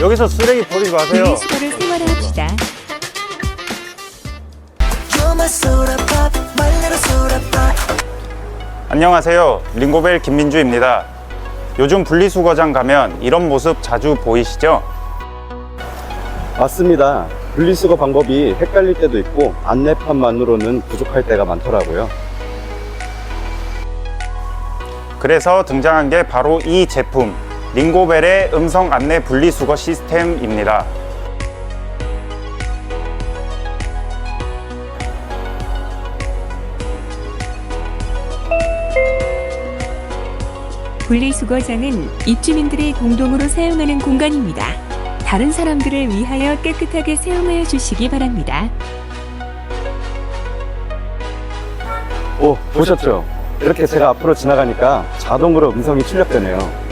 여기서 쓰레기 버리지 마세요. 생활화합시다. Little soda pop. 안녕하세요. 링고벨 김민주입니다. 요즘 분리수거장 가면 이런 모습 자주 보이시죠? 맞습니다. 분리수거 방법이 헷갈릴 때도 있고 안내판만으로는 부족할 때가 많더라고요. 그래서 등장한 게 바로 이 제품 링고벨의 음성 안내 분리수거 시스템입니다. 분리수거장은 입주민들이 공동으로 사용하는 공간입니다. 다른 사람들을 위하여 깨끗하게 사용하여 주시기 바랍니다. 오, 보셨죠? 이렇게 제가 앞으로 지나가니까 자동으로 음성이 출력되네요.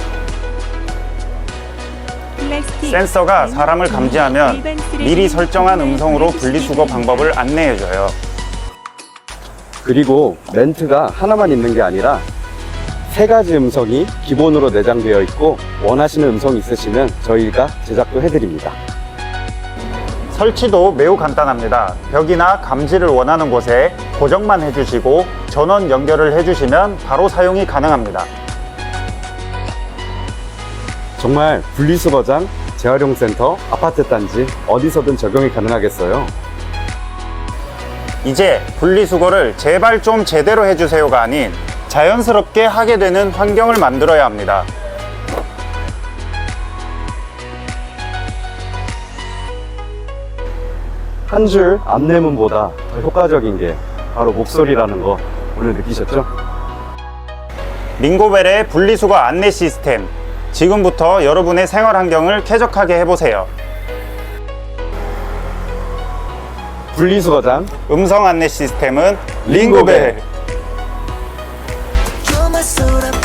센서가 사람을 감지하면 미리 설정한 음성으로 분리수거. 방법을 안내해줘요. 그리고 멘트가 하나만 있는 게 아니라 세 가지 음성이 기본으로 내장되어 있고 원하시는 음성이 있으시면 저희가 제작도 해드립니다. 설치도 매우 간단합니다. 벽이나 감지를 원하는 곳에 고정만 해주시고 전원 연결을 해주시면 바로 사용이 가능합니다. 정말 분리수거장, 재활용센터, 아파트 단지 어디서든 적용이 가능하겠어요. 이제 분리수거를 제발 좀 제대로 해주세요가 아닌 자연스럽게 하게 되는 환경을 만들어야 합니다. 한 줄 안내문보다 더 효과적인 게 바로 목소리라는 거 오늘 느끼셨죠? 링고벨의 분리수거 안내 시스템. 지금부터 여러분의 생활 환경을 쾌적하게 해보세요. 분리수거장 음성 안내 시스템은 링고벨. Soda